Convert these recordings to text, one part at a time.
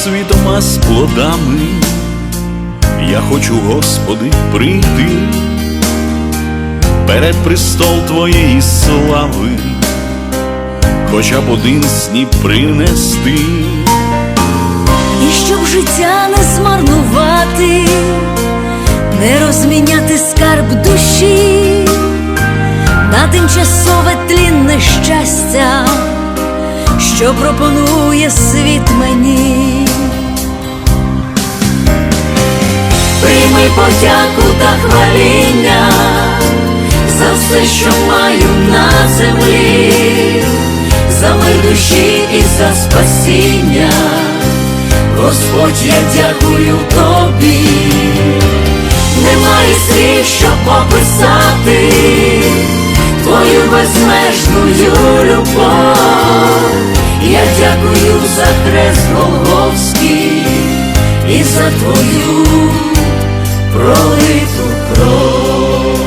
стоцвітом, а з плодами. Я хочу, Господи, прийти перед престол Твоєї слави, хоча б один сніп принести. І щоб життя не змарнувати, не розміняти скарб душі на тимчасове тлінне щастя, що пропонує світ мені. Прийми подяку та хваління за все, що маю на землі, за мир душі і за спасіння. Господь, я дякую тобі, немає слів, щоб описати твою безмежну любов. Я дякую за хрест Голговський і за твою пролиту кров.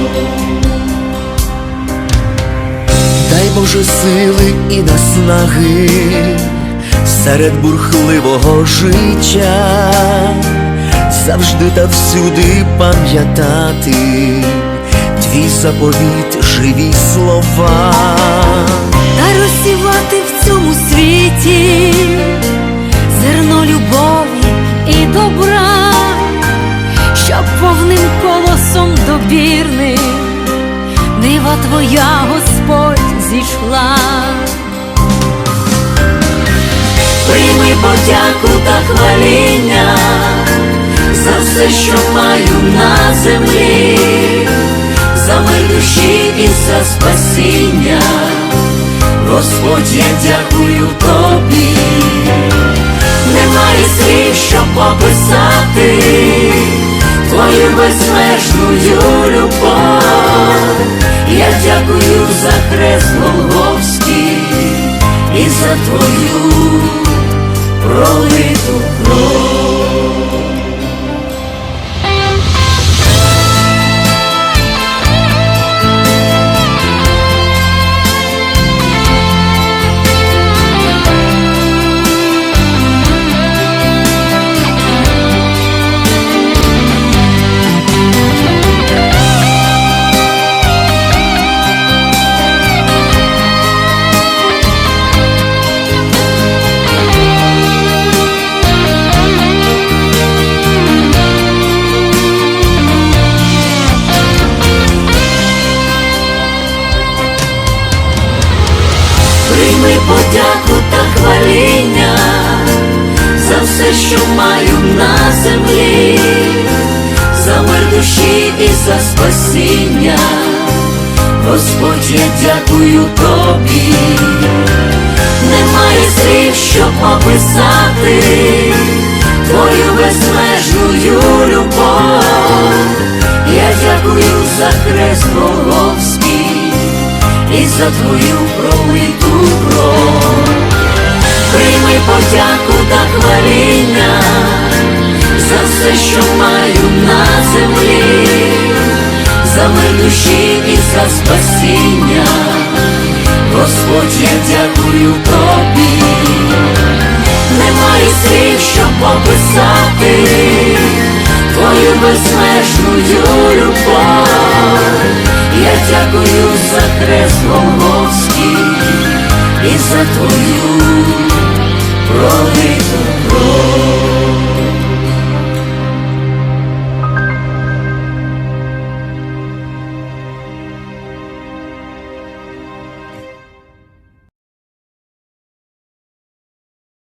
Дай Боже сили і наснаги серед бурхливого життя, завжди та всюди пам'ятати твій заповіт, живі слова. Дай розсівати в цьому світі зерно любові і добра, колосом добірним нива твоя, Господь, зійшла. Прийми подяку та хваління за все, що маю на землі, за мир душі і за спасіння. Господь, я дякую тобі, немає слів, щоб описати твою безмежну любов. Я дякую за хрест Голговський і за твою хваління за все, що маю на землі, за мир душі і за спасіння. Господь, я дякую тобі, немає слів, щоб описати твою безмежну любов. Я дякую за хрест Голговський і за твою пролиту кров. Подяку та хваління за все, що маю на землі, за мир душі і за спасіння. Господь, я дякую тобі, немає слів, щоб описати твою безмежну любов. Я дякую за хрест Голговський і за твою пролиту кров.